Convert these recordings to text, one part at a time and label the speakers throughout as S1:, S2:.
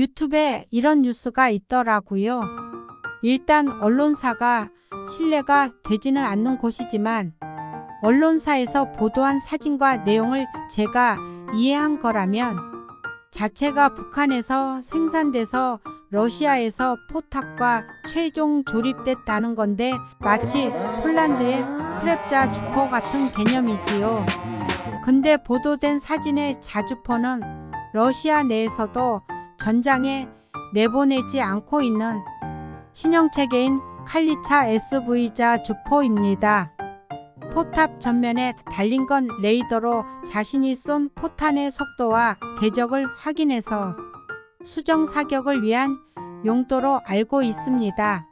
S1: 유튜브에 이런 뉴스가 있더라고요. 일단 언론사가 신뢰가 되지는 않는 곳이지만 언론사에서 보도한 사진과 내용을 제가 이해한 거라면 자체가 북한에서 생산돼서 러시아에서 포탑과 최종 조립됐다는 건데 마치 폴란드의 크랩자 주포 같은 개념이지요. 근데 보도된 사진의 자주포는 러시아 내에서도 전장에 내보내지 않고 있는 신형체계인 칼리차 SV자 주포입니다. 포탑 전면에 달린 건 레이더로 자신이 쏜 포탄의 속도와 궤적을 확인해서 수정 사격을 위한 용도로 알고 있습니다.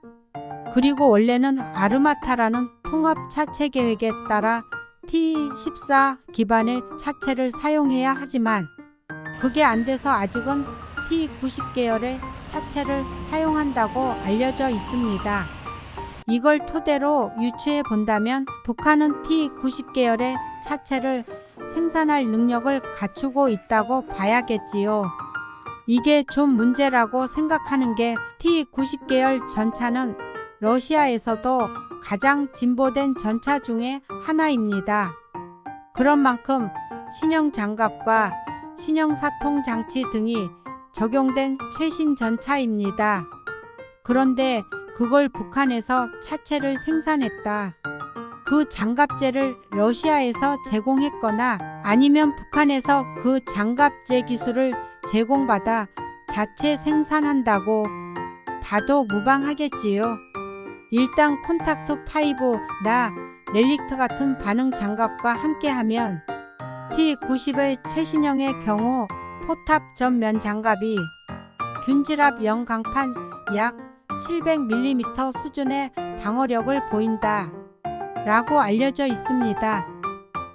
S1: 그리고 원래는 아르마타라는 통합 차체 계획에 따라 T14 기반의 차체를 사용해야 하지만 그게 안 돼서 아직은 T90 계열의 차체를 사용한다고 알려져 있습니다. 이걸 토대로 유추해 본다면 북한은 T90 계열의 차체를 생산할 능력을 갖추고 있다고 봐야겠지요. 이게 좀 문제라고 생각하는 게 T90 계열 전차는 러시아에서도 가장 진보된 전차 중에 하나입니다. 그런 만큼 신형 장갑과 신형 사통 장치 등이 적용된 최신 전차입니다. 그런데 그걸 북한에서 차체를 생산했다. 그 장갑제를 러시아에서 제공했거나 아니면 북한에서 그 장갑제 기술을 제공받아 자체 생산한다고 봐도 무방하겠지요. 일단 콘탁트 5나 렐릭트 같은 반응 장갑과 함께하면 T90의 최신형의 경우 포탑 전면 장갑이 균질압 영강판 약 700mm 수준의 방어력을 보인다. 라고 알려져 있습니다.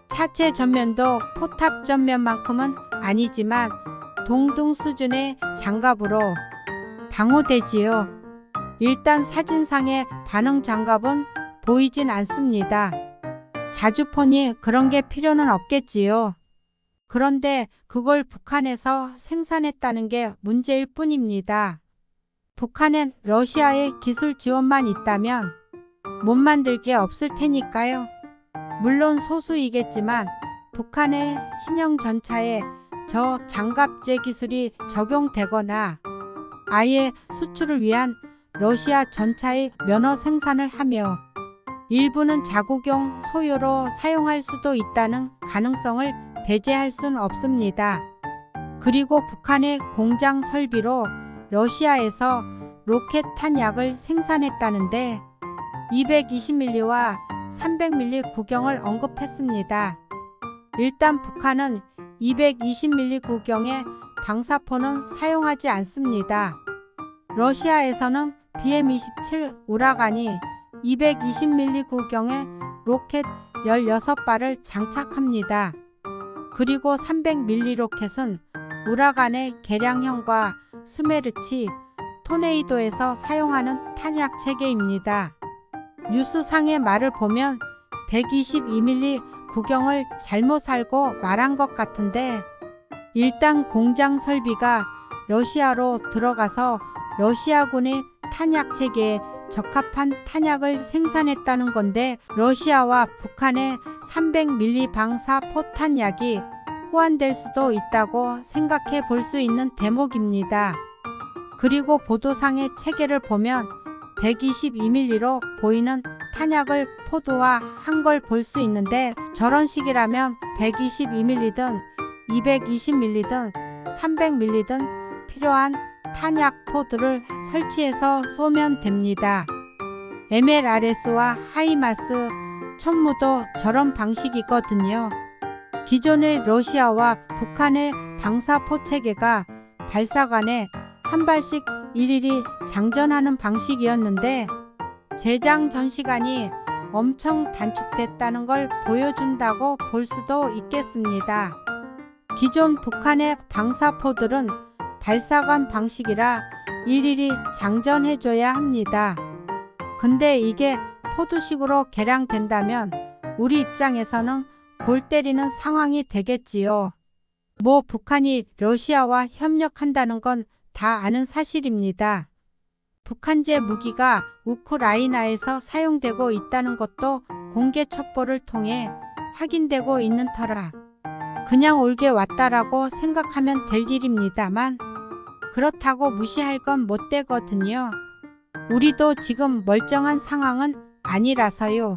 S1: 차체 전면도 포탑 전면만큼은 아니지만 동등 수준의 장갑으로 방어되지요. 일단 사진상의 반응 장갑은 보이진 않습니다. 자주 폰이 그런 게 필요는 없겠지요. 그런데 그걸 북한에서 생산했다는 게 문제일 뿐입니다. 북한엔 러시아의 기술 지원만 있다면 못 만들 게 없을 테니까요. 물론 소수이겠지만 북한의 신형 전차에 저 장갑제 기술이 적용되거나 아예 수출을 위한 러시아 전차의 면허 생산을 하며 일부는 자국용 소요로 사용할 수도 있다는 가능성을 배제할 순 없습니다. 그리고 북한의 공장 설비로 러시아에서 로켓 탄약을 생산했다는데 220mm와 300mm 구경을 언급했습니다. 일단 북한은 220mm 구경의 방사포는 사용하지 않습니다. 러시아에서는 BM-27 우라간이 220mm 구경에 로켓 16발을 장착합니다. 그리고 300mm 로켓은 우라간의 개량형과 스메르치, 토네이도에서 사용하는 탄약 체계입니다. 뉴스상의 말을 보면 122mm 구경을 잘못 알고 말한 것 같은데 일단 공장 설비가 러시아로 들어가서 러시아군의 탄약 체계에 적합한 탄약을 생산했다는 건데 러시아와 북한의 300mm 방사 포탄약이 호환될 수도 있다고 생각해 볼 수 있는 대목입니다. 그리고 보도상의 체계를 보면 122mm로 보이는 탄약을 포도화한 걸 볼 수 있는데 저런 식이라면 122mm든 220mm든 300mm든 필요한 탄약 포드를 설치해서 쏘면 됩니다. MLRS와 하이마스 천무도 저런 방식이거든요. 기존의 러시아와 북한의 방사포 체계가 발사관에 한 발씩 일일이 장전하는 방식이었는데 제장 전시간이 엄청 단축됐다는 걸 보여준다고 볼 수도 있겠습니다. 기존 북한의 방사포들은 발사관 방식이라 일일이 장전해줘야 합니다. 근데 이게 포드식으로 개량된다면 우리 입장에서는 골 때리는 상황이 되겠지요. 뭐 북한이 러시아와 협력한다는 건 다 아는 사실입니다. 북한제 무기가 우크라이나에서 사용되고 있다는 것도 공개 첩보를 통해 확인되고 있는 터라 그냥 올게 왔다라고 생각하면 될 일입니다만 그렇다고 무시할 건 못 되거든요. 우리도 지금 멀쩡한 상황은 아니라서요.